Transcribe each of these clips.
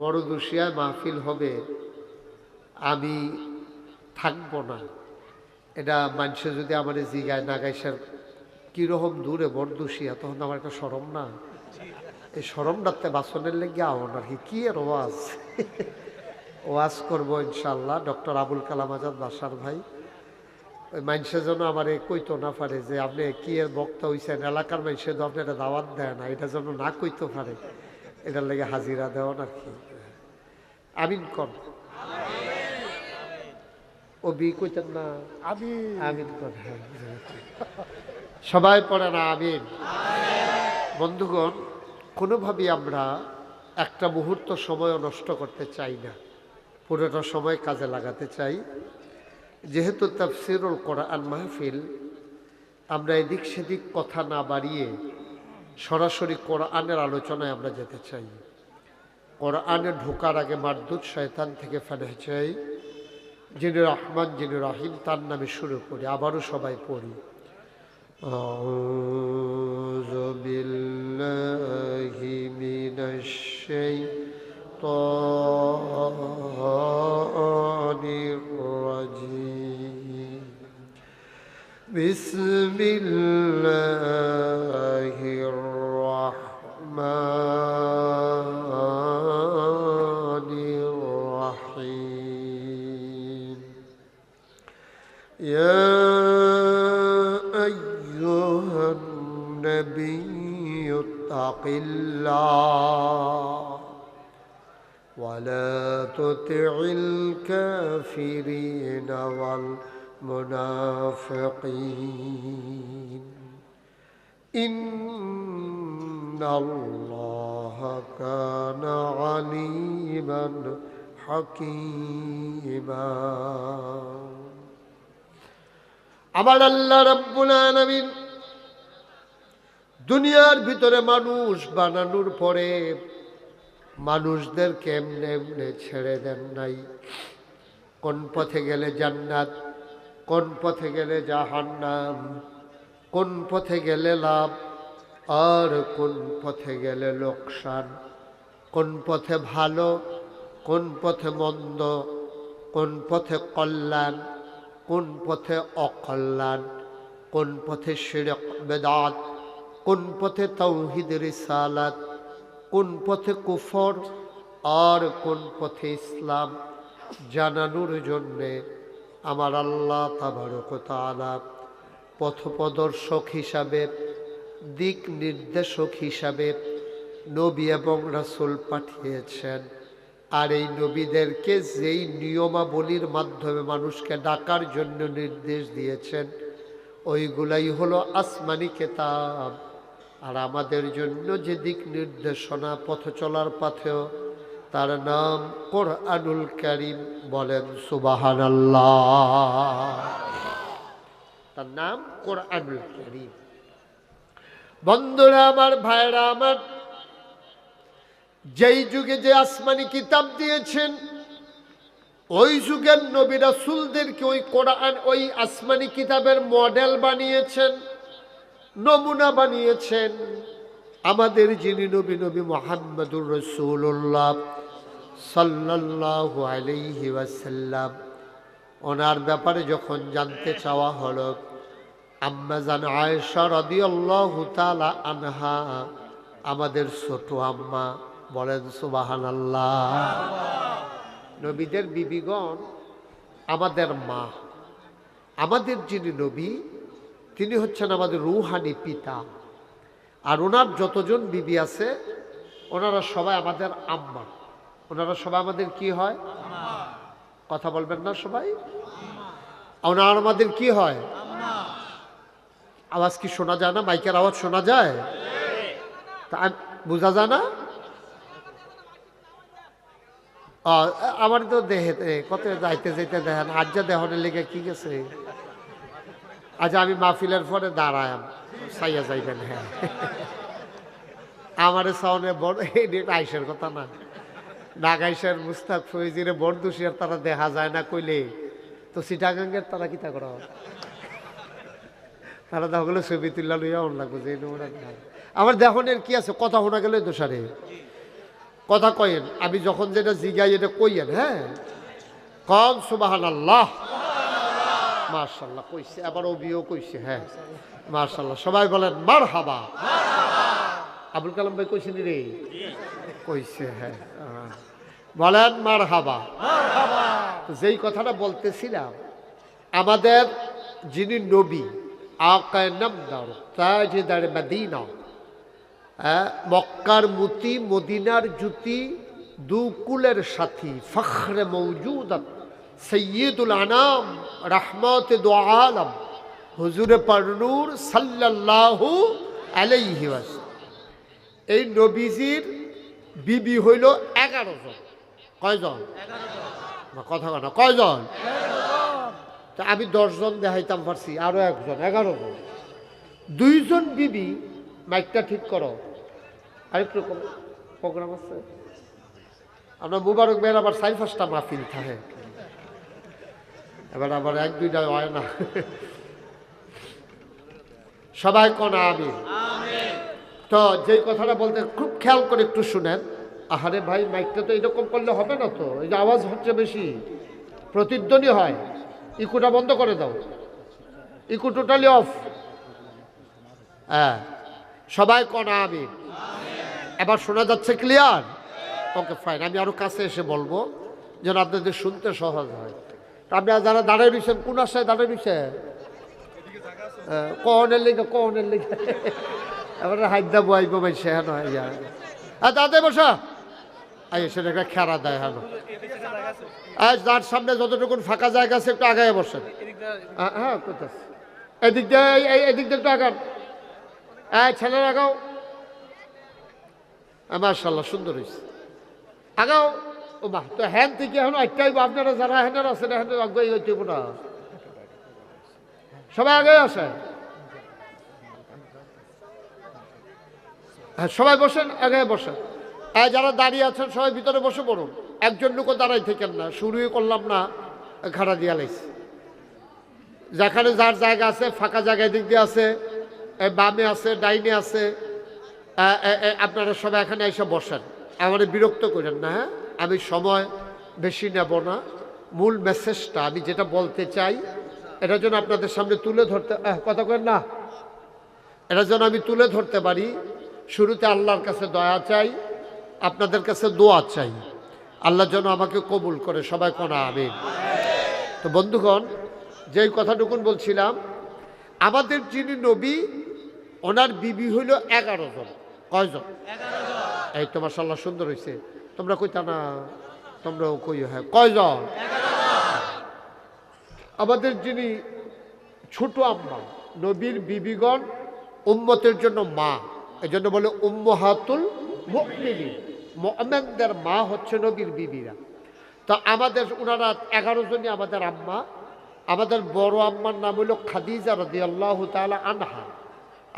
বড় দুশিয়ায় মাহফিল হবে, আমি থাকব না। এটা মানুষে যদি আমার জিগায়, না গাইসার কীরকম দূরে বড় দুশিয়া তখন আমার একটা সরম না। এই সরমটাতে বাসনের লেগে আমার আর কি আর ওয়াজ? ওয়াজ করব ইনশাল্লাহ ডক্টর আবুল কালাম আজাদ বাসার ভাই। ওই মানুষের জন্য আমার এ কইতো না পারে যে, আপনি কি এর বক্তা হইছেন? এলাকার মানুষের তো আপনি এটা দাওয়াত দেয় না, এটা যেন না কইতে পারে। এটার লেগে হাজিরা দেওয়ান আর কি আমিন কর ও বি কইতেন না। আমিন। কর হ্যাঁ। সবাই পড়ে না আমিন। বন্ধুগণ কোনোভাবেই আমরা একটা মুহূর্ত সময়ও নষ্ট করতে চাই না। পুরোটা সময় কাজে লাগাতে চাই। যেহেতু তাফসিরুল কোরআন মাহফিল আমরা এদিক সেদিক কথা না বাড়িয়ে সরাসরি কোরআনের আলোচনায় আমরা যেতে চাই। কোরআনে ঢোকার আগে মারদুদ শয়তান থেকে ফেলে চাই যিনি রহমান যিনি রহিম তার নামে শুরু করি আবারও সবাই পড়ি أعوذ بالله من الشيطان الرجيم بسم الله الرحمن اتق الله ولا تطع الكافرين والمنافقين إن الله كان عليما حكيما আমার আল্লাহ রব্বুল আলামিন দুনিয়ার ভিতরে মানুষ বানানোর পরে মানুষদের কেমনে এমনে ছেড়ে দেন নাই? কোন পথে গেলে জান্নাত, কোন পথে গেলে জাহান্নাম, কোন পথে গেলে লাভ, আর কোন পথে গেলে লোকসান? কোন পথে ভালো, কোন পথে মন্দ, কোন পথে কল্যাণ, কোন পথে অকল্যাণ, কোন পথে শিরক, বেদাত কোন পথে তৌহিদ সালাত কোন পথে কুফর আর কোন পথে ইসলাম জানানোর জন্যে আমার আল্লাহ তাবারকতালা পথপ্রদর্শক হিসাবে, দিক নির্দেশক হিসাবে নবী এবং রাসুল পাঠিয়েছেন। আর এই নবীদেরকে যেই নিয়মাবলীর মাধ্যমে মানুষকে ডাকার জন্য নির্দেশ দিয়েছেন, ওইগুলাই হলো আসমানি কেতাব। আর আমাদের জন্য যে দিক নির্দেশনা পথ চলার পথেও তার নাম কোর কোরআনুল করিম বলেন সুবাহান তার নাম কোর কোরআনুল করিম। বন্ধুরা, আমার ভাইরা আমার যেই যুগে যে আসমানি কিতাব দিয়েছেন, ওই যুগের নবী রাসূলদেরকে ওই কোরআন, ওই আসমানি কিতাবের মডেল বানিয়েছেন। নমুনা বানিয়েছেন আমাদের যিনি নবী নবী মোহাম্মদুর রসুল্লাহ ওয়াসাল্লাম। ওনার ব্যাপারে যখন জানতে চাওয়া হলো আম্মা জান আয়েশা রাদিয়াল্লাহু আনহা, আমাদের ছোট আম্মা বলেন সুবাহান আল্লাহ নবীদের বিবিগণ আমাদের মা, আমাদের যিনি নবী তিনি হচ্ছেন আমাদের রুহানি পিতা। আর ওনার যতজন বিবি আছে, ওনারা সবাই আমাদের আম্মা। ওনারা সবাই আমাদের কি হয়? কথা বলবেন না সবাই? ওনার আমাদের কি হয়? আওয়াজ কি শোনা যায় না? মাইকের আওয়াজ শোনা যায়? তা বোঝা যায় না? আমার তো দেহে কত যাইতে যাইতে দেখেন আজ যা দেহনের লেগে কি গেছে? আজ আমি মাহফিলের পরে দাঁড়ায় সাইয়া যাইবেন হ্যাঁ। আমার সাউনে বড়, এই আইসের কথা না। নাগাইশের মুস্তাক ফৈজিরে বড় দুষিয়ার তারা দেখা যায় না কইলে। তো সিটাগাঙ্গের তারা কিতা করা? তারা দেখলে ছবি তুললা লইয়া অন লাগবে, যে নোংরা দেখায়। আমার দেখনের কি আছে? কথা শোনা গেলে দোষারে কথা কয়েন, আমি যখন যেটা জিগাই, এটা কইয়েন হ্যাঁ? কম সুবাহান আল্লাহ মার্শাল্লাহ কইছে আবার অবিও কইছে হ্যাঁ মার্শাল্লাহ সবাই বলেন মার হাবা আবুল কালাম ভাই কইছেন রে? কইছে হ্যাঁ। বলেন মার হাবা যেই কথাটা বলতেছিলাম আমাদের যিনি নবী আকায় নামদার তাজদার মদিনা হ্যাঁ, মক্কার মুতি মদিনার জুতি দুকুলের সাথী ফখরে মৌজুদত। সৈয়দুল আনাম রহমত দো আলম। হুজুরে পারনুর সাল্লাল্লাহু আলাইহি এই নবীজির বিবি হইল এগারো জন। কয়জন? কথা কয় কয়জন? তা আমি দশজন দেখাইতাম পারছি, আরও একজন, এগারো জন। দুইজন বিবি, মাইকটা ঠিক করো। আরেকটু প্রোগ্রাম আছে। আমরা মুবারক বের আবার সাই পাঁচটা মাহফিল থাকে। এবার আবার এক, দুইটা হয় না। সবাই কনা আমি? তো যেই কথাটা বলতে খুব খেয়াল করে একটু শুনেন। আহারে ভাই, মাইকটা তো এরকম করলে হবে না তো। এই যে আওয়াজ হচ্ছে বেশি। প্রতিধ্বনি হয়। ইকুটা বন্ধ করে দাও। ইকু টোটালি অফ হ্যাঁ। সবাই কনা আমি? এবার শোনা যাচ্ছে ক্লিয়ার ওকে ফাইন আমি আরও কাছে এসে বলব। যেন আপনাদের শুনতে সহজ হয়। আপনারা যারা দাঁড়ায় রয়েছেন কোন আশায় দাঁড়ায় রয়েছেন? কনের লিগে কনের লিগে। এবার হাইদা বয়াইব ভাই সে হেন হ্যাঁ দাদা বসা। আই সেটা একটা খেরা দেয় হেন আজ তার সামনে যতটুকু ফাঁকা জায়গা আছে একটু আগায় বসেন। হ্যাঁ, হ্যাঁ কোথায় এদিক দিয়ে এদিক দিয়ে একটু আগান। হ্যাঁ ছেলের আগাও। মার্শাল্লাহ সুন্দর হয়েছে আগাও। ও মা, তো হ্যান থেকে এখন একটাই আপনারা যারা হ্যানের আছেন হ্যান আগাই হইতে না সবাই আগে আসে হ্যাঁ সবাই বসেন আগে বসেন। যারা দাঁড়িয়ে আছেন, সবাই ভিতরে বসে পড়ুন। একজন লোকও দাঁড়াই থেকেন না, শুরুই করলাম না খাড়া দিয়া লাইছি। যেখানে যার জায়গা আছে, ফাঁকা জায়গায় দিক দিয়ে আছে বামে আছে, ডাইনে আছে আপনারা সবাই এখানে এসে বসেন। আমার বিরক্ত করেন না হ্যাঁ? আমি সময় বেশি নেব না। মূল মেসেজটা আমি যেটা বলতে চাই এটা যেন আপনাদের সামনে তুলে ধরতে কথা করেন না। এটা যেন আমি তুলে ধরতে পারি শুরুতে আল্লাহর কাছে দয়া চাই আপনাদের কাছে দোয়া চাই। আল্লাহ যেন আমাকে কবুল করে সবাই কোনা আমিন। তো বন্ধুগণ যেই কথাটুকুন বলছিলাম আমাদের যিনি নবী ওনার বিবি হইল এগারো জন। কয়জন? এই তো মাসাল্লাহ সুন্দর হয়েছে তোমরা কইতা না তোমরাও কই হ্যাঁ কয়জন? আমাদের যিনি ছোট আম্মা, নবীর বিবিগণ উম্মতের জন্য মা এই জন্য বলে উম্মহাতুল মুমিনিন। মোহামেনদের মা হচ্ছে নবীর বিবিরা। তো আমাদের ওনারা এগারো জনই আমাদের আম্মা। আমাদের বড় আম্মার নাম হইল খাদিজা রদি আল্লাহ তালা আনহা।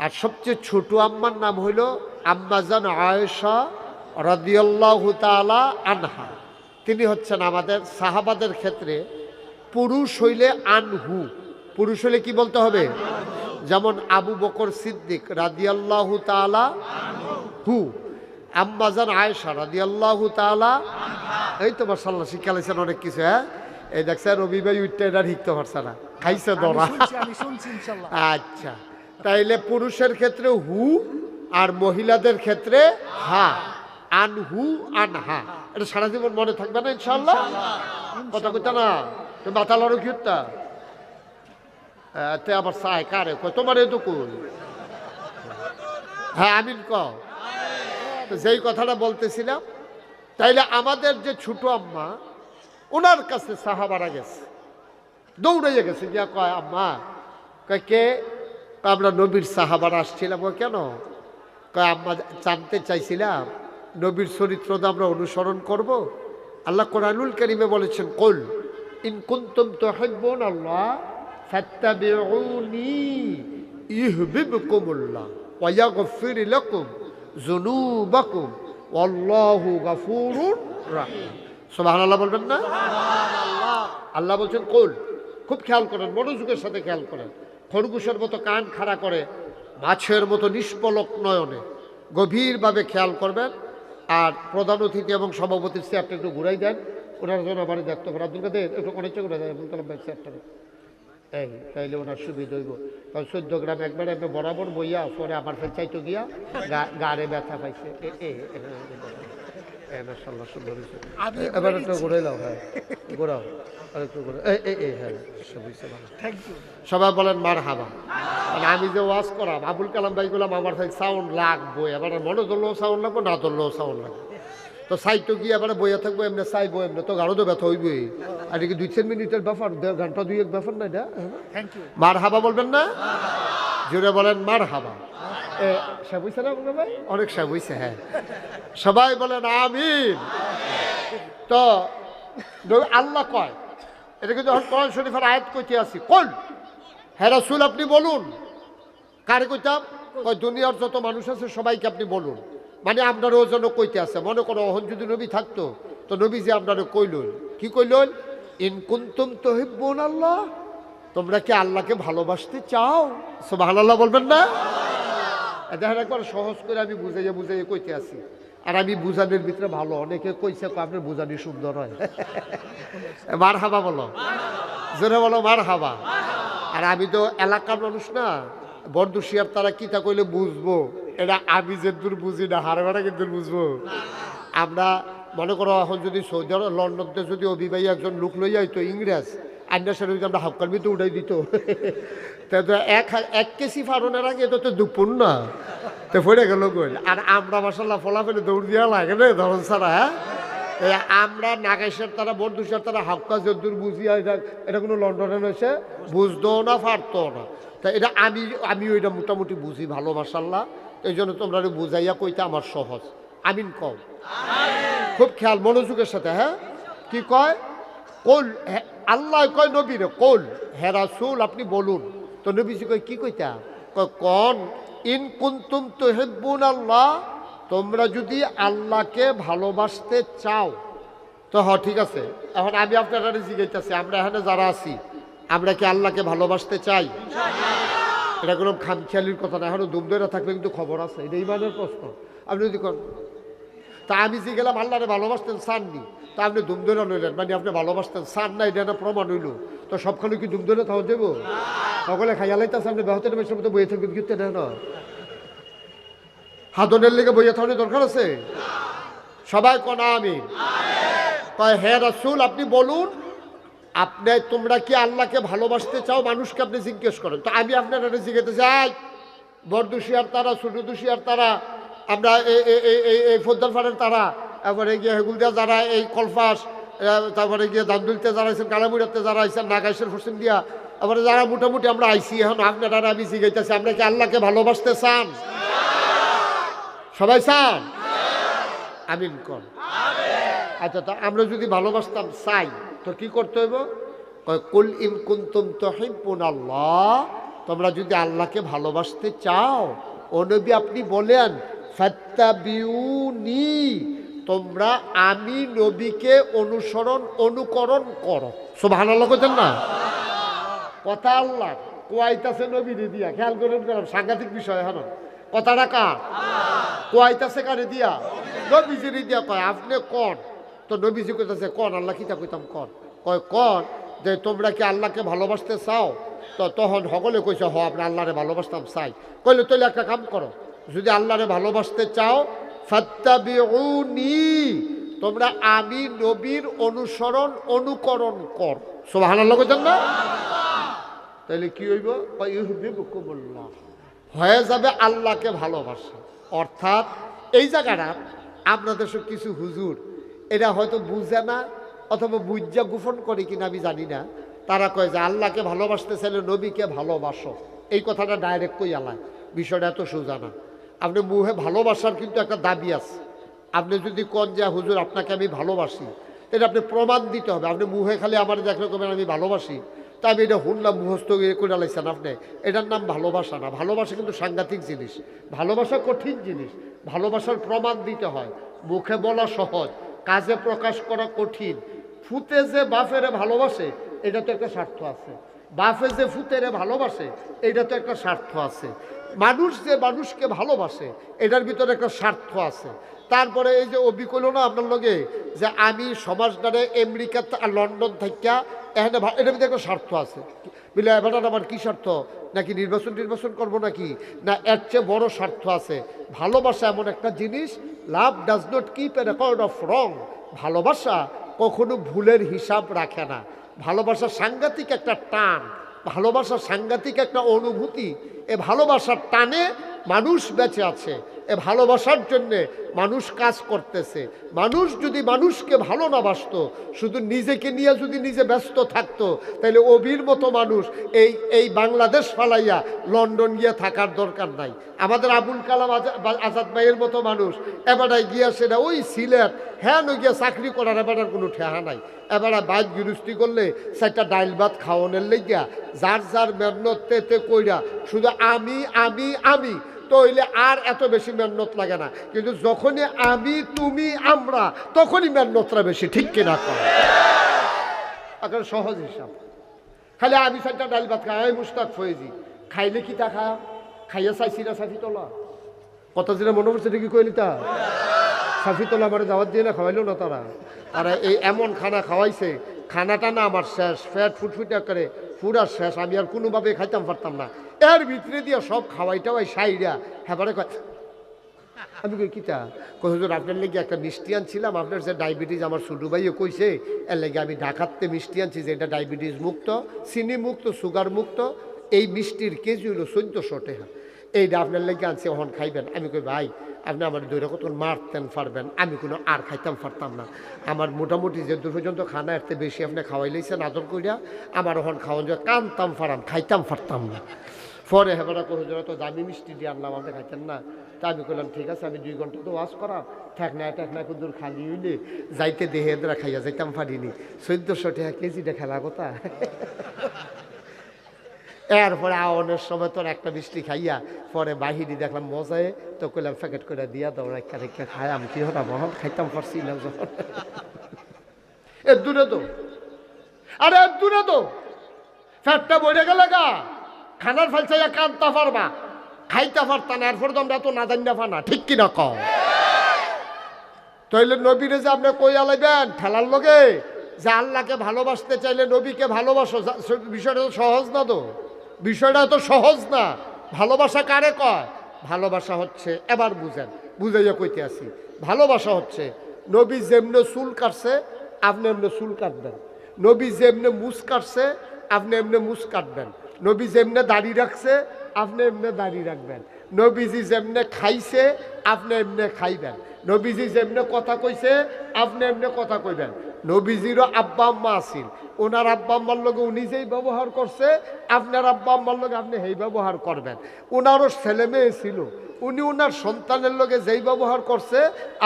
আর সবচেয়ে ছোট আম্মার নাম হইল আম্মাজান আয়েশা রদিয়াল্লাহ তালা আনহা। তিনি হচ্ছেন আমাদের সাহাবাদের ক্ষেত্রে পুরুষ হইলে আনহু। পুরুষ হইলে কি বলতে হবে? যেমন আবু বকর সিদ্দিক রাদিয়াল্লাহ তালা হু। আম্মাজান আয়েশা রাদিয়াল্লাহু তাআলা এই তো মাশাআল্লাহ শিক্ষা লাইছেন অনেক কিছু হ্যাঁ? এই দেখছেন রবি ভাই উঠতে এটা শিখতে পারছে না। খাইছে দরা। আচ্ছা তাইলে পুরুষের ক্ষেত্রে হু আর মহিলাদের ক্ষেত্রে হা। আন হু আন হা এটা সারা জীবন মনে থাকবে না ইনশাল্লাহ কথা কইতা না। তো মাথা লড়ো কিউতা তে আবার চায় কারে? কয় তোমার এ তো হ্যাঁ আমিন ক তো যেই কথাটা বলতেছিলাম তাইলে আমাদের যে ছোট আম্মা ওনার কাছে সাহাবারা গেছে। দৌড়াইয়া গেছে গিয়া কয় আম্মা কয় কে? আমরা নবীর সাহাবার আসছিলাম। ও কেন? কয় আম্মা জানতে চাইছিলাম নবীর চরিত্র তো আমরা অনুসরণ করব। আল্লাহ কোরআনুল করিমে বলেছেন, কল, ইন কুন্তুম আল্লাহ ইউহিব্বুকুমুল্লাহ ওয়া ইয়াগফির লাকুম বলবেন না? আল্লাহ বলছেন, কোল, খুব খেয়াল করেন, মনোযোগের সাথে খেয়াল করেন। খরগোশের মতো কান খাড়া করে, মাছের মতো নিষ্পলক নয়নে গভীরভাবে খেয়াল করবেন। আর প্রধান অতিথি এবং সভাপতির চেয়ারটা একটু ঘুরাই দেন ওনার জন্য আমার দেখতে পারে আব্দুল কাদের একটু অনেকটা করে দেয় আব্দুল কালাম ভাই চেয়ারটা এই তাইলে ওনার সুবিধা হইব কারণ চোদ্দ গ্রাম একবার এমনি বরাবর বইয়া পরে আমার ফের চাইতো গিয়া গাড়ে ব্যথা পাইছে। এবার একটু ঘুরে দাও হ্যাঁ ঘোরাও আর একটু ঘুরে এই হ্যাঁ সবাই বলেন মার হাবা মানে আমি যে ওয়াজ করাম আবুল কালাম ভাই গুলাম আমার সাথে সাউন্ড লাগবো এবার মনে ধরলেও সাউন্ড লাগবো না ধরলেও সাউন্ড লাগবে। তো সাইটো গিয়ে এবারে বইয়া থাকব এমনি চাইব এমনি তো গাড়ো তো ব্যথা হইবে আর কি দুই তিন মিনিটের ব্যাপার দেড় ঘণ্টা দুই এক ব্যাপার না? এটা মার হাবা বলবেন না? জোরে বলেন মার হাবা এ সব হইছে না আপনার ভাই? অনেক সব হইছে হ্যাঁ। সবাই বলেন আমিন। তো আল্লাহ কয় এটা কিন্তু কোরআন শরীফের আয়াত কইতে আসি কোন হ্যাঁ রাসূল আপনি বলুন। কারে কইতাম? কয়, দুনিয়ার যত মানুষ আছে, সবাইকে আপনি বলুন। মানে আপনার ওজন্য কইতে আছে। মনে করো, অহন যদি নবী থাকতো, তো নবী যে আপনারা কইলন কি কইলন ইন কুন্তুম তহিব্বুন আল্লাহ তোমরা কি আল্লাহকে ভালোবাসতে চাও? সুবহানাল্লাহ বলবেন না? দেখেন একবার সহজ করে আমি বুঝাইয়ে বুঝাইয়ে কইতে আছি। আর আমি বুঝানোর ভিতরে ভালো, অনেকে কইছে আপনার বুঝানি সুন্দর হয়। মার হাবা বলো। জোরে বলো মার হাবা আর আমি তো এলাকার মানুষ না বরদুশিয়ার তারা কিতা কইলে বুঝব? এটা আমি যে দূর বুঝি না, হারে হারে কিন্তু বুঝব। আমরা মনে করো, এখন যদি সৌদি আরব, লন্ডনতে যদি অভিবাহী একজন লোক লই যাইতো ইংরেজ আন্ডার সাথে যদি আমরা হাফকার ভিতরে উঠাই দিত। তা এক এক কেসি ফারনের আগে এটা তো দুপুর না। তো পড়ে গেল গোল আর আমরা মাসাল্লাহ ফলাফেলে দৌড় দিয়া লাগে না ধরন ছাড়া হ্যাঁ? আমরা নাগেশের তারা বন্ধুসের তারা হাক্কা যদ্দুর বুঝিয়া এটা এটা কোনো লন্ডনে রয়েছে? বুঝতো না পারতো না। তা এটা আমি আমি ওইটা মোটামুটি বুঝি ভালো মাসাল্লাহ এই জন্য তোমরা বুঝাইয়া কইতে আমার সহজ। আমিন কম খুব খেয়াল মনোযোগের সাথে হ্যাঁ? কি কয়? কোল আল্লাহ কয় নবীরে কোল হে রাসূল আপনি বলুন। তো নবীজি কয় কি কইতা? কয় কন ইন কুন্তুম তুহিব্বুন আল্লাহ তোমরা যদি আল্লাহকে ভালোবাসতে চাও। তো হ ঠিক আছে। এখন আমি আপনারা জিজ্ঞাসা আমরা এখানে যারা আছি আমরা কি আল্লাহকে ভালোবাসতে চাই? এটা কোনো খামখেয়ালির কথা না। এখনও দুম ধরে থাকলে কিন্তু খবর আছে। এটা ইমানের প্রশ্ন। আপনি যদি তা আমি যে গেলাম আল্লাহরে ভালোবাসতেন চাননি তা আপনি দুম ধরে লইলেন। মানে আপনি ভালোবাসতেন, চান না, এটা একটা প্রমাণ হইল। তো সবখানে কি দুম ধরে থাকা দেবো সকলে খাইয়া লাইতেছে, আপনি বেহতের মেশের মতো বইয়ে থাকবেন, কিন্তু না। হাদনের লেগে বইয়ে থাকার দরকার আছে? সবাই কনা আমি কয়, হে রাসূল, আপনি বলুন আপনি তোমরা কি আল্লাহকে ভালোবাসতে চাও? মানুষকে আপনি জিজ্ঞেস করেন। তো আমি আপনারা জিজ্ঞেতে চাই, বড় তারা, ছোট তারা, আমরা এই- এই- এই তারা, তারপরে গিয়ে হেগুলদিয়া যারা এই কলফাস তারপরে গিয়ে দামদুলতে যারা আইসেন কালামুড়াতে যারা আইসেন নাগাইশের হোসেন দিয়া, তারপরে যারা মোটামুটি আমরা আইসি এখন, আপনারা আমি জিজ্ঞাইতেছি আমরা কি আল্লাহকে ভালোবাসতে চান? সবাই চান? আমিন কর আচ্ছা তা আমরা যদি ভালোবাসতাম, চাই। তো কি করতে হইব? কুল ইন কুন্তুম তুহিব্বুন আল্লাহ। তোমরা যদি আল্লাহকে ভালোবাসতে চাও ও নবী আপনি বলেন ফাত্তাবিউনি তোমরা আমি নবীকে অনুসরণ অনুকরণ করো। সুবহানাল্লাহ কইতেন না? কথা আল্লাহ কোয়াইতাছে নবী দিয়া। খেয়াল করেন করেন সাংঘাতিক বিষয় এখন কথাটা কার? কোয়াইতাছে কারে দিয়া? নবীজিরি দিয়া। কয় আপনি কন? তো নবীজি কইতাছে কন আল্লাহ কিতা কইতাম কন কয় কন যে তোমরা কি আল্লাহকে ভালোবাসতে চাও? তো তখন সকলে কইছে, হ আপনি আল্লাহরে ভালোবাসতাম, চাই। কইলে তাহলে একটা কাম করো, যদি আল্লাহরে ভালোবাসতে চাও, ফাত্তাবিউনি, তোমরা আমি নবীর অনুসরণ, অনুকরণ কর। সুবহানাল্লাহ কইতেন না? তাহলে কি হইব? হয়ে যাবে আল্লাহকে ভালোবাসা। অর্থাৎ এই জায়গাটা, আপনাদের সব কিছু হুজুর এটা হয়তো বুঝে না অথবা বুঝা গোপন করে কিনা আমি জানি না। তারা কয় যে আল্লাহকে ভালোবাসতে চাইলে নবীকে ভালোবাসো। এই কথাটা ডাইরেক্ট কই আলায় বিষয়টা এত সোজা না। আপনি মুহে ভালোবাসার কিন্তু একটা দাবি আছে। আপনি যদি কোন যে, হুজুর, আপনাকে আমি ভালোবাসি। এটা আপনি প্রমাণ দিতে হবে। আপনি মুহে খালি আমার দেখলে কবেন আমি ভালোবাসি, তা আমি এটা শুনলাম মুহস্ত করে লাইছেন আপনি। এটার নাম ভালোবাসা না। ভালোবাসা কিন্তু সাংঘাতিক জিনিস। ভালোবাসা কঠিন জিনিস। ভালোবাসার প্রমাণ দিতে হয়। মুখে বলা সহজ। কাজে প্রকাশ করা কঠিন। ফুতে যে বাফেরে ভালোবাসে, এটা তো একটা স্বার্থ আছে। বাফে যে ফুতেরে ভালোবাসে, এটা তো একটা স্বার্থ আছে। মানুষ যে মানুষকে ভালোবাসে, এটার ভিতরে একটা স্বার্থ আছে। তারপরে এই যে অবি কইল না আপনার লগে, যে আমি সমাজটারে আমেরিকা আর লন্ডন থেকে এখানে এটার ভিতরে একটা স্বার্থ আছে। বলে এবার আমার কি স্বার্থ? নাকি নির্বাচন নির্বাচন করব নাকি? না, এর চেয়ে বড় স্বার্থ আছে। ভালোবাসা এমন একটা জিনিস, love does not keep a record of wrong. ভালোবাসা কখনো ভুলের হিসাব রাখে না। ভালোবাসা সাংঘাতিক একটা টান। ভালোবাসা সাংঘাতিক একটা অনুভূতি। এ ভালোবাসার টানে মানুষ বেঁচে আছে। এ ভালোবাসার জন্যে মানুষ কাজ করতেছে। মানুষ যদি মানুষকে ভালো না বাসতো, শুধু নিজেকে নিয়ে যদি নিজে ব্যস্ত থাকতো তাহলে অবির মতো মানুষ এই এই বাংলাদেশ ফালাইয়া লন্ডন গিয়ে থাকার দরকার নাই। আমাদের আবুল কালাম আজাদ ভাইয়ের মতো মানুষ এবারে গিয়া সেটা ওই সিলেট হ্যাঁ গিয়া চাকরি করার এবারের কোনো ঠেহা নাই। এবারে বাইক গৃহস্থী করলে সেটা ডাইল ভাত খাওয়ানোর লেগিয়া যার যার মেহনত তেতে কইরা শুধু আমি আমি আমি তো হইলে আর এত বেশি মেহনত লাগে না। কিন্তু যখনই আমি, তুমি, আমরা, তখনই মেহনতটা বেশি, ঠিক কিনা কর এখন সহজ হিসাব। খালি আমি চারটা ডাল ভাত খাই আমি মুস্তাক ফয়েজি। খাইলে কি তা খা খাইয়া চাইছি না সাফি তোলা কত দিনে মনে পড়ছে কি কইলি তা? সাফি তোলা আমার দাওয়াত দিয়ে না খাওয়াইলো না তারা? আর এই এমন খানা খাওয়াইছে, খানাটা না আমার শেষ, ফ্যাট ফুটফুটা করে ফুরার শেষ, আমি আর কোনোভাবে খাইতাম পারতাম না। এর ভিতরে দিয়া সব খাওয়াই টাওয়াই সাইরা। হ্যাঁ আমি কই, কিতা? হুজুর, আপনার লেগে একটা মিষ্টি আনছিলাম। আপনার যে ডায়াবেটিস আমার ছোটো ভাইও কইছে, এর লেগে আমি ঢাকাতে মিষ্টি আনছি যে এটা ডায়াবেটিস মুক্ত, চিনি মুক্ত, সুগার মুক্ত, এই মিষ্টির কেজি হলো চোদ্দশো টাকা। এইটা আপনার লেগে আনছি ওহন খাইবেন। আমি কই, ভাই আপনি আমার দৈরা কত মারতেন পারবেন আমি কোনো আর খাইতাম পারতাম না। আমার মোটামুটি যে দূর পর্যন্ত খানা, এর থেকে বেশি আপনি খাওয়াই লইছেন, আদর করিয়া আমার ওখান খাওয়ান যে কানতাম ফারাম খাইতাম পারতাম না। পরে হেবারা কহ তো দামি মিষ্টি দিয়ে আনলাম, আপনি খাইতেন না। তা আমি বললাম ঠিক আছে, আমি দুই ঘণ্টা তো ওয়াশ করাম। ঠেকনা ঠেকনা কুদুর খালি হইলে যাইতে দেহে খাইয়া যাইতাম পারিনি চোদ্দশো টাকা কেজিটা খেলা কথা। এরপরে আওয়ানোর সময় তোর একটা মিষ্টি খাইয়া পরে বাহিরি দেখলাম মজায়, তো কইলাম, প্যাকেট করে দিয়া দাও রেখা রেখা খাই আমি কি হতাম? বহন খাইতাম পারছি না যখন। এর দূরে তো আরে এর দূরে তো ফ্যাটটা বইরে গেলে গা। খানার ফালসাইয়া কানতে পারবা। খাইতে পারতা না, এরপর তো আমরা তো না জানি না ঠিক কিনা কও? তাইলে নবীরে যে আপনি কই আলাইবেন ঠেলার লগে, যে আল্লাহকে ভালোবাসতে চাইলে নবীকে ভালোবাসো বিষয়টা সহজ না তো? বিষয়টা তো সহজ না। ভালোবাসা কারে কয়? ভালোবাসা হচ্ছে, এবার বুঝেন, বুঝাইয়া কইতে আসি। ভালোবাসা হচ্ছে, নবী যেমনে চুল কাটছে, আপনি এমনি চুল কাটবেন। নবী যেমনে মুস কাটছে, আপনি এমনি মুস কাটবেন। নবী যেমনে দাড়ি রাখছে, আপনি এমনি দাড়ি রাখবেন। নবীজি যেমনে খাইছে, আপনি এমনি খাইবেন। নবীজি যেমনে কথা কইছে, আপনি এমনি কথা কইবেন। নবীজিরও আব্বা আম্মা আসিল ওনার আব্বা আম্মার লগে উনি যেই ব্যবহার করছে, আপনার আব্বা আম্মার লগে আপনি সেই ব্যবহার করবেন। ওনারও ছেলে মেয়ে ছিল। উনি ওনার সন্তানের লোকে যেই ব্যবহার করছে,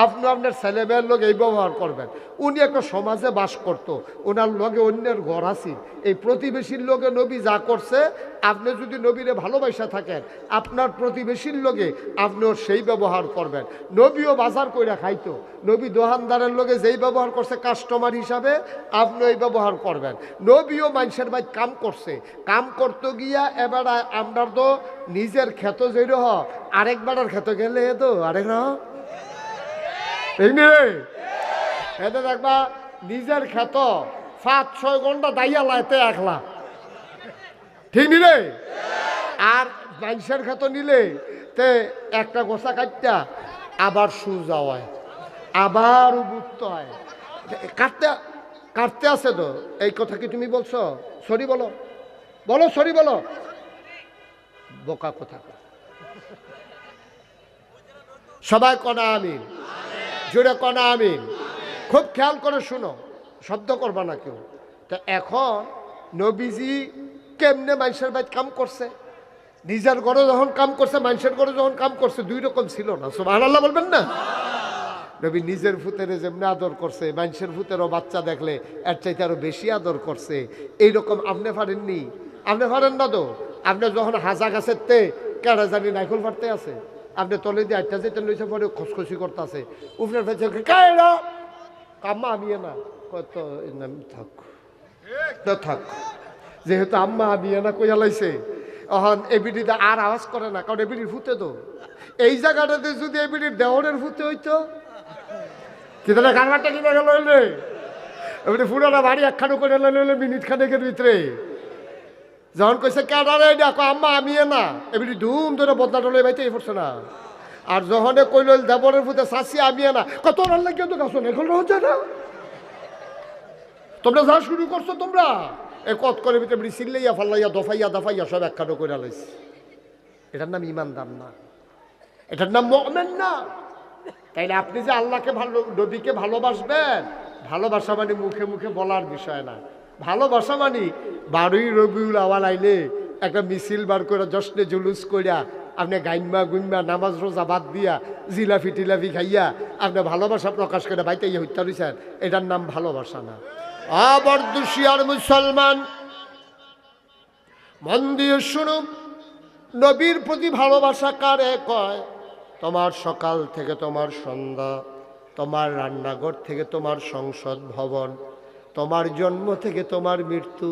আপনি আপনার ছেলে মেয়ের লগে এই ব্যবহার করবেন। উনি একটা সমাজে বাস করত ওনার লগে অন্যের ঘর আছিল এই প্রতিবেশীর লগে নবী যা করছে, আপনি যদি নবীরে ভালোবাসা থাকেন, আপনার প্রতিবেশীর লগে আপনিও সেই ব্যবহার করবেন। নবীও বাজার কইরা খাইতো। নবী দোকানদারের লগে যেই ব্যবহার করছে কাস্টমার হিসাবে আপনি এই ব্যবহার করবেন। নবীও মানুষের ভাই কাম করছে। কাম করতে গিয়া এবার আমরা তো নিজের ক্ষেত যেই রহ আরেকবারের ক্ষেত গেলে তো, আরেক দেখবা, নিজের ক্ষেত পাঁচ, ছয় ঘণ্টা দাইয়া লাইতে একলা। ঠিক নি রে? আর মানুষের ক্ষেত নিলে তে একটা গোসা কাটটা, আবার সুজা হয় আবার উবুত্ত হয়। কাটতে কাটতে আছে তো, এই কথা কি তুমি বলছো? সরি বলো। বলো, সরি বলো। বোকা কথা সবাই কনা আমিন। জোরে কনা আমিন। খুব খেয়াল করে শুনো, শব্দ করবা না কেউ। তা এখন নবীজি কেমনে মানুষের বাইত কাম করছে? নিজের ঘরে যখন কাম করছে, মানুষের ঘরে যখন কাম করছে, দুই রকম ছিল না। সোমান আল্লাহ বলবেন না? নবী নিজের ভূতের যেমনি আদর করছে, মানুষের ভূতেরও বাচ্চা দেখলে এর চাইতে আরও বেশি আদর করছে। এইরকম আপনি পারেননি? আপনি পারেন না তো? আপনি যখন হাজা গাছের তে, কেড়া জানি নাইকল ফাটতে আছে। আপনি তলে দিয়ে আটটা যেতে লইছে, পরে খসখসি করতে আছে উপরে ফেলছে কেড়া কাম্মা আমি না। কত থাক। থাক। যেহেতু আম্মা আমি না কইয়া লাইছে এখন এবিডিতে আর আওয়াজ করে না, কারণ এবিডির ফুতে তো। এই জায়গাটাতে যদি এবিডির দেওয়ারের ফুতে হইতো কিন্তু কারবারটা কিনে গেল এবারে পুরোটা বাড়ি একখানো করে লইলে মিনিট খানেকের ভিতরে। যখন কইছে কেডারে দেখো আম্মা, আমি এ না। এবারে ধুম, ধরে বদলা টলে এই পড়ছে না। আর যখনে কইল দেবরের ফুতে শাসি আমি এ না। কত রান লাগে তো গাছ এখন হচ্ছে না? তোমরা যা শুরু করছ তোমরা? এ কত করে ভিতরে এবারে চিল্লাইয়া ফাল্লাইয়া, দফাইয়া দফাইয়া, সব একখানো করে লাইছে। এটার নাম ইমানদার না। এটার নাম মমেন না। তাইলে আপনি যে আল্লাহকে ভালো, নবীকে ভালোবাসবেন, ভালোবাসা মানে মুখে মুখে বলার বিষয় না। ভালোবাসা মানি। বারোই রবিউল আওয়াল আইলে একটা মিছিল বার করে জশ্নে জুলুস করিয়া আপনি গাইমা গুইমা নামাজ রোজা বাদ দিয়া, জিলাফি টিলাফি খাইয়া, আপনি ভালোবাসা প্রকাশ করে বাইতে ইয়ে হত্যা দিয়েছেন এটার নাম ভালোবাসা না। আবরদুশিয়ার মুসলমান, মন দিয়ে শুনুন নবীর প্রতি ভালোবাসা কারে কয়? তোমার সকাল থেকে তোমার সন্ধ্যা, তোমার রান্নাঘর থেকে তোমার সংসদ ভবন তোমার জন্ম থেকে তোমার মৃত্যু,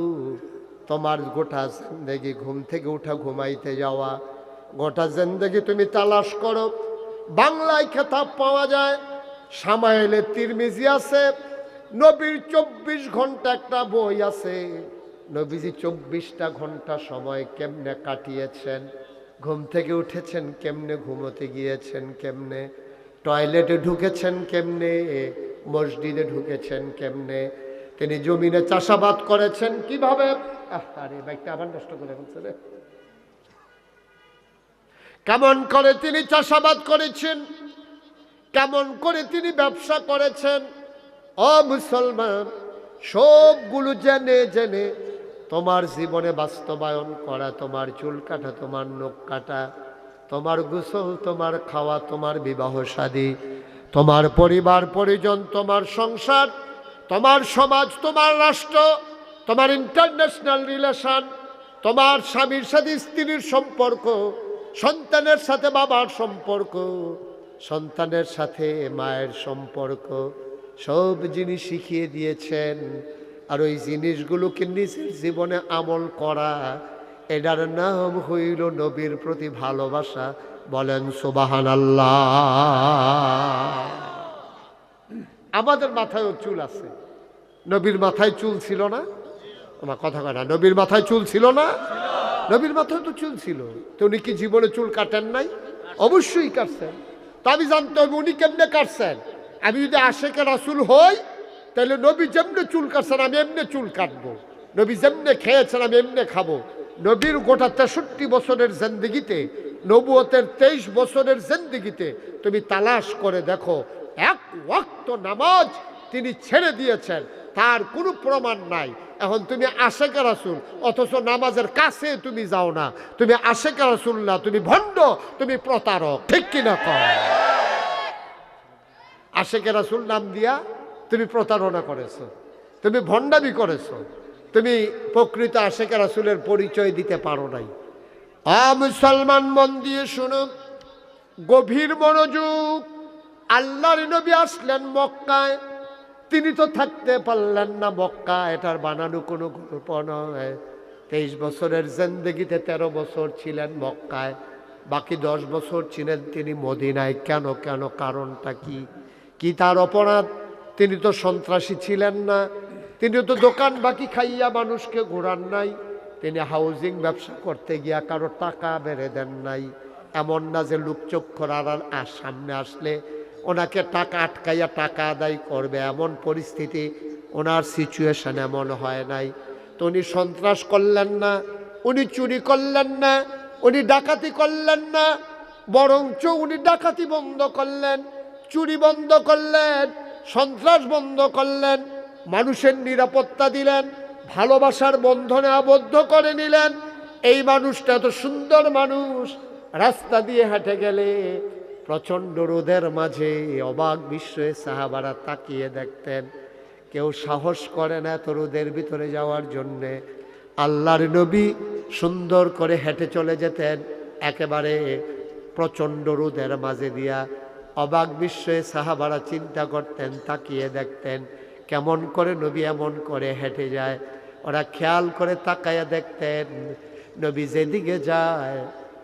তোমার গোটা জিন্দেগি ঘুম থেকে উঠা, ঘুমাইতে যাওয়া। গোটা জিন্দেগি তুমি তালাশ করো। বাংলায় খেতাব পাওয়া যায়। সামাইলে তিরমিজি আছে। নবীর চব্বিশ ঘণ্টা একটা বই আছে। নবীজি চব্বিশটা ঘণ্টা সময় কেমনে কাটিয়েছেন? ঘুম থেকে উঠেছেন কেমনে? ঘুমোতে গিয়েছেন কেমনে? টয়লেটে ঢুকেছেন কেমনে? মসজিদে ঢুকেছেন কেমনে? তিনি জমিনে চাষাবাদ করেছেন। কীভাবে? আরে, বাইকটা আবার নষ্ট করে ফেলছে রে। কেমন করে তিনি চাষাবাদ করেছেন? কেমন করে তিনি ব্যবসা করেছেন? ও মুসলমান, সবগুলো জেনে জেনে তোমার জীবনে বাস্তবায়ন করা, তোমার চুল কাটা, তোমার নখ কাটা, তোমার গোসল, তোমার খাওয়া, তোমার বিবাহ শাদী তোমার পরিবার, পরিজন, তোমার সংসার তোমার সমাজ, তোমার রাষ্ট্র, তোমার ইন্টারন্যাশনাল রিলেশন তোমার স্বামীর সাথে স্ত্রীর সম্পর্ক, সন্তানের সাথে বাবার সম্পর্ক, সন্তানের সাথে মায়ের সম্পর্ক, সব জিনিস শিখিয়ে দিয়েছেন। আর ওই জিনিসগুলোকে নিজের জীবনে আমল করা, এটার নাম হইল নবীর প্রতি ভালোবাসা। বলেন সুবাহান আমাদের মাথায়ও চুল আছে। নবীর মাথায় চুল ছিল না? আমার কথা কয় না, নবীর মাথায় চুল ছিল না? নবীর মাথায় তো চুল ছিল। তো উনি কি জীবনে চুল কাটেন নাই? অবশ্যই কাটছেন। তা আমি জানতে হবে উনি কেমনে কাটছেন? আমি যদি আশেকে রাসুল হই, তাহলে নবী যেমনে চুল কাটছেন, আমি এমনি চুল কাটবো। নবী যেমনে খেয়েছেন, আমি এমনি খাব। নবীর গোটা তেষট্টি বছরের জেন্দিগিতে, নবুয়তের তেইশ বছরের জেন্দিগিতে তুমি তালাশ করে দেখো এক ওয়াক্ত নামাজ তিনি ছেড়ে দিয়েছেন। তার কোনো প্রমাণ নাই। এখন তুমি আশেকা রাসুল, অথচ নামাজের কাছে তুমি যাও না। তুমি আশেকা রাসুল না, তুমি ভণ্ড, তুমি প্রতারক। ঠিক কিনা কর আশেকে রাসুল নাম দিয়া তুমি প্রতারণা করেছ। তুমি ভণ্ডামি করেছ। তুমি প্রকৃত আশেকে রাসুলের পরিচয় দিতে পারো নাই। আ মুসলমান মন দিয়ে শুনো গভীর মনোযোগ আল্লাহর নবী আসলেন মক্কায়। তিনি তো থাকতে পারলেন না মক্কা এটার বানানো কোনো গল্প নয় তেইশ বছরের জেন্দেগিতে তেরো বছর ছিলেন মক্কায়। বাকি দশ বছর ছিলেন তিনি মদিনায়। কেন কেন, কারণটা কি? কি তার অপরাধ? তিনি তো সন্ত্রাসী ছিলেন না। তিনি তো দোকান বাকি খাইয়া মানুষকে ঘোরান নাই। তিনি হাউজিং ব্যবসা করতে গিয়া কারও টাকা বেড়ে দেন নাই। এমন না যে লুকচক্ষর আর সামনে আসলে ওনাকে টাকা আটকাইয়া টাকা আদায় করবে। এমন পরিস্থিতি ওনার সিচুয়েশন এমন হয় নাই। তো উনি সন্ত্রাস করলেন না, উনি চুরি করলেন না, উনি ডাকাতি করলেন না, বরঞ্চ উনি ডাকাতি বন্ধ করলেন, চুরি বন্ধ করলেন, সন্ত্রাস বন্ধ করলেন, মানুষের নিরাপত্তা দিলেন, ভালোবাসার বন্ধনে আবদ্ধ করে নিলেন। এই মানুষটা এত সুন্দর মানুষ, রাস্তা দিয়ে হেঁটে গেলে প্রচণ্ড রোদের মাঝে অবাক বিস্ময়ে সাহাবারা তাকিয়ে দেখতেন। কেউ সাহস করে না এত রোদের ভিতরে যাওয়ার জন্যে। আল্লাহর নবী সুন্দর করে হেঁটে চলে যেতেন একেবারে প্রচণ্ড রোদের মাঝে দিয়া। অবাক বিস্ময়ে সাহাবারা চিন্তা করতেন, তাকিয়ে দেখতেন কেমন করে নবী এমন করে হেঁটে যায়। ওরা খেয়াল করে তাকাইয়া দেখতেন, নবী যেদিকে যায়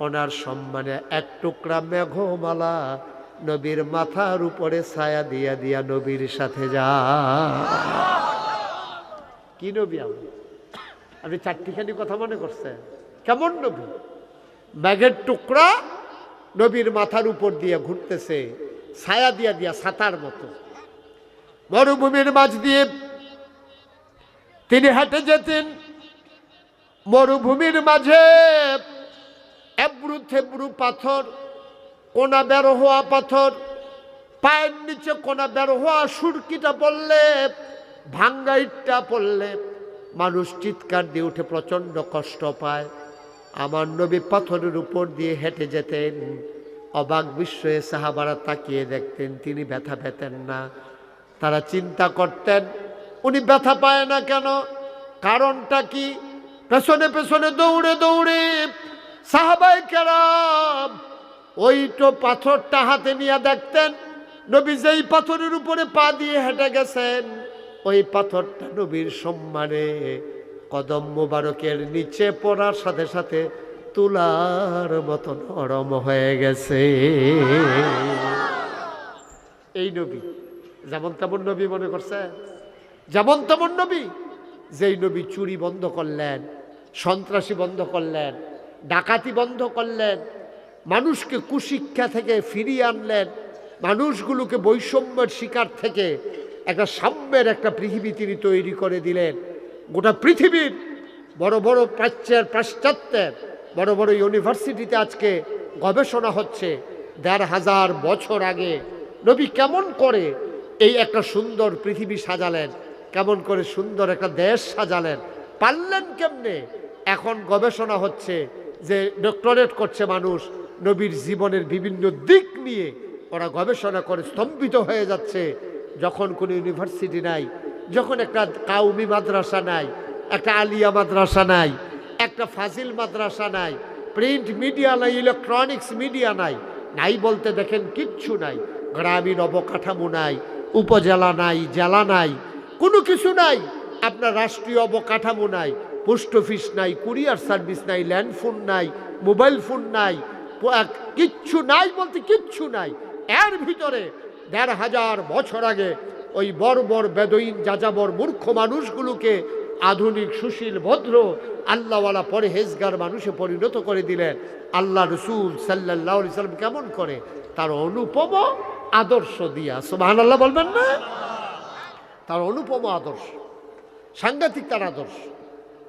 ওনার সম্মানে এক টুকরা মেঘমালা নবীর মাথার উপরে ছায়া দিয়া দিয়া নবীর সাথে যা। কি নবী আমি আপনি চারটিখানি কথা মনে করছেন? কেমন নবী? ব্যাগের টুকরা নবীর মাথার উপর দিয়ে ঘুরতেছে, ছায়া দিয়া দিয়া সাতার মতো। মরুভূমির মাঝ দিয়ে তিনি হেঁটে যেতেন। মরুভূমির মাঝে এবড়ু থেবড়ু পাথর, কোনা বের হওয়া পাথর, পায়ের নিচে কোনা বের হওয়া সুরকিটা পড়লে, ভাঙ্গা ইটটা পড়লে মানুষ চিৎকার দিয়ে উঠে প্রচণ্ড কষ্ট পায়। আমার নবী পাথরের উপর দিয়ে হেঁটে যেতেন, অবাক বিস্ময়ে সাহাবারা তাকিয়ে দেখতেন, তিনি ব্যথা পেতেন না। তারা চিন্তা করতেন, উনি ব্যথা পায় না কেন? কারণটা কি? পেছনে পেছনে দৌড়ে দৌড়ে সাহাবাই কেরাম ওই তো পাথরটা হাতে নিয়ে দেখতেন, নবী যেই পাথরের উপরে পা দিয়ে হেঁটে গেছেন, ওই পাথরটা নবীর সম্মানে কদম মোবারকের নিচে পড়ার সাথে সাথে তুলার মতো নরম হয়ে গেছে। এই নবী, যেমন তেমন নবী মনে করছে যেমন তেমন নবী, যেই নবী চুরি বন্ধ করলেন, সন্ত্রাসী বন্ধ করলেন ডাকাতি বন্ধ করলেন, মানুষকে কুশিক্ষা থেকে ফিরিয়ে আনলেন, মানুষগুলোকে বৈষম্যের শিকার থেকে একটা সাম্যের একটা পৃথিবী তিনি তৈরি করে দিলেন। গোটা পৃথিবীর বড় বড় প্রাচ্যের পাশ্চাত্যের বড় বড় ইউনিভার্সিটিতে আজকে গবেষণা হচ্ছে, দেড় হাজার বছর আগে। নবী কেমন করে এই একটা সুন্দর পৃথিবী সাজালেন, কেমন করে সুন্দর একটা দেশ সাজালেন, পারলেন কেমনে? এখন গবেষণা হচ্ছে যে ডক্টরেট করছে মানুষ, নবীর জীবনের বিভিন্ন দিক নিয়ে ওরা গবেষণা করে স্তম্ভিত হয়ে যাচ্ছে। যখন কোনো ইউনিভার্সিটি নাই, যখন একটা কাউমি মাদ্রাসা নাই, একটা আলিয়া মাদ্রাসা নাই, একটা ফাজিল মাদ্রাসা নাই প্রিন্ট মিডিয়া নাই ইলেকট্রনিক্স মিডিয়া নাই নাই বলতে দেখেন কিচ্ছু নাই, গ্রামীণ অবকাঠামো নাই, উপজেলা নাই, জেলা নাই, কোনো কিছু নাই, আপনার রাষ্ট্রীয় অবকাঠামো নাই পোস্ট অফিস নাই, কুরিয়ার সার্ভিস নাই ল্যান্ড ফোন নাই, মোবাইল ফোন নাই কিচ্ছু নাই বলতে কিচ্ছু নাই। এর ভিতরে দেড় হাজার বছর আগে ওই বর্বর বেদইন, যাযাবর মূর্খ মানুষগুলোকে আধুনিক, সুশীল, ভদ্র আল্লাহওয়ালা পরহেজগার মানুষে পরিণত করে দিলেন। আল্লাহ রসুল সাল্লাহ সাল্লাম কেমন করে তার অনুপম আদর্শ দিয়া সোহান আল্লাহ বলবেন না? তার অনুপম আদর্শ, সাংঘাতিক তার আদর্শ।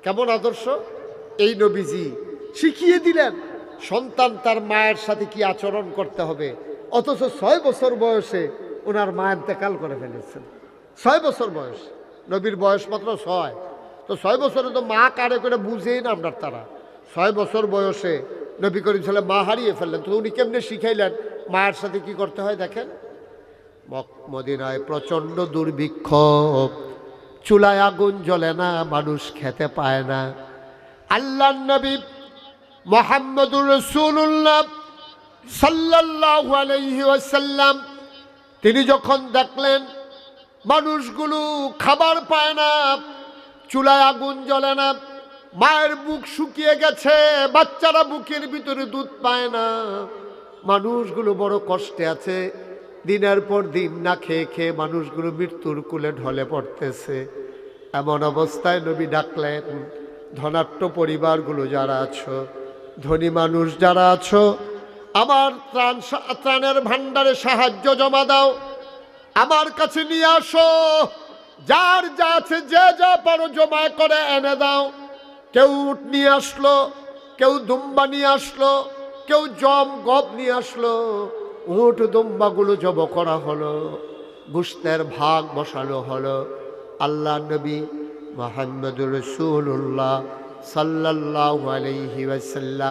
কেমন আদর্শ? এই নবীজি শিখিয়ে দিলেন, সন্তান তার মায়ের সাথে কি আচরণ করতে হবে? অথচ ছয় বছর বয়সে ওনার মা ইন্তেকাল করে ফেলেছেন। ছয় বছর বয়স, নবীর বয়স মাত্র ছয়। তো ছয় বছরে তো মা কারে করে বুঝেই না আপনার তারা। ছয় বছর বয়সে নবী করিম সাল্লাম মা হারিয়ে ফেললেন। তো উনি কেমনে শিখাইলেন মায়ের সাথে কি করতে হয় দেখেন? মদিনায় প্রচণ্ড দুর্ভিক্ষ। চুলায় আগুন জ্বলে না, মানুষ খেতে পায় না। আল্লাহ নবী মোহাম্মদুর রসুল্লাহ ওয়াসাল্লাম, তিনি যখন দেখলেন মানুষগুলো খাবার পায় না, চুলায় আগুন জ্বলে না, মায়ের বুক শুকিয়ে গেছে, বাচ্চারা বুকের ভিতরে দুধ পায় না, মানুষগুলো বড় কষ্টে আছে। দিনের পর দিন না খেয়ে খেয়ে মানুষগুলো মৃত্যুর কুলে ঢলে পড়তেছে। এমন অবস্থায় নবী ডাকলেন ধনাট্য পরিবারগুলো যারা আছো, ধনী মানুষ যারা আছো, আমার ত্রাণ ত্রাণের ভাণ্ডারে সাহায্য জমা দাও। আমার কাছে নিয়ে আসো। যার যা আছে, যে যা পারো জমা করে এনে দাও। কেউ উট নিয়ে আসলো, কেউ দুম্বা নিয়ে আসলো, কেউ জম গপ নিয়ে আসলো। উট দুম্বাগুলো জব করা হলো গুস্তের ভাগ বসানো হলো। আল্লাহ নবী মোহাম্মদুর রসুল্লাহ সাল্লাহ ওয়াসাল্লাম